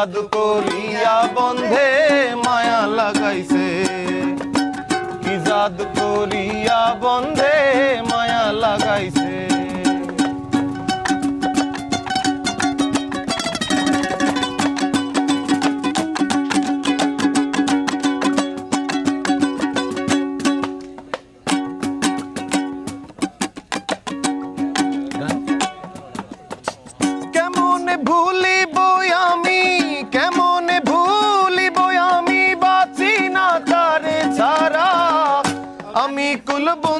জাদু করিয়া বন্ধে মায়া লাগাইছে কি জাদু করিয়া বন্ধে মায়া লাগাইছে ভুলিব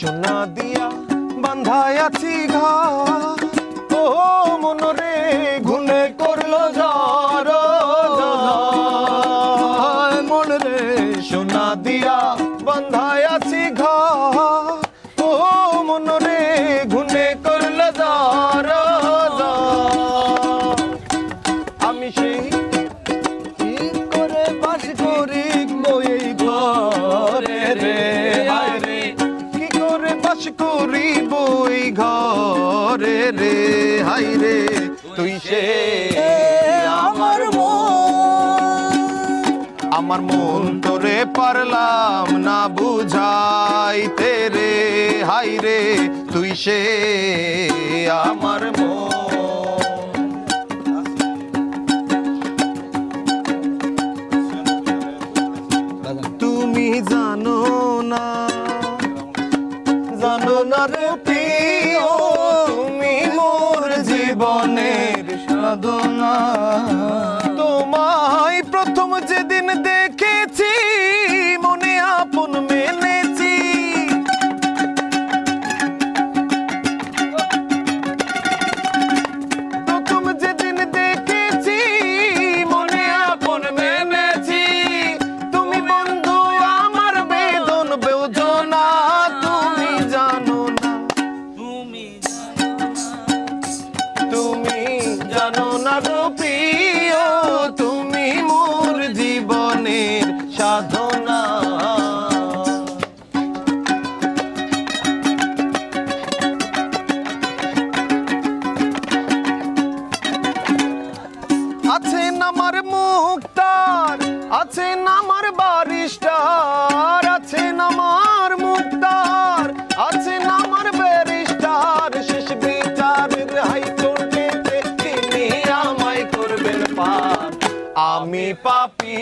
সোনা দিয়া বান্ধায় আছি ঘা ও মনরে ঘুনে করল ঝড় মন রে, সোনা দিয়া বান্ধায় আছি ঘর। ঘরে রে, হাই রে, তুই সে আমার আমার মন তোরে পারলাম না বুঝাইতে রে, হাই রে, তুই সে আমার মন। জানো না জানো না রে জীবনের সাধনা। তোমায় প্রথম যেদিন না প্রিয়, তুমি মোর জীবনের সাধনা। আছেন আমার মুক্তার আছেন আমার বারিস্টার আছেন আমার মুক্তার আছেন আমার ব্যারিস্টার, শেষ বিচারের হাইকোর্টে পাপি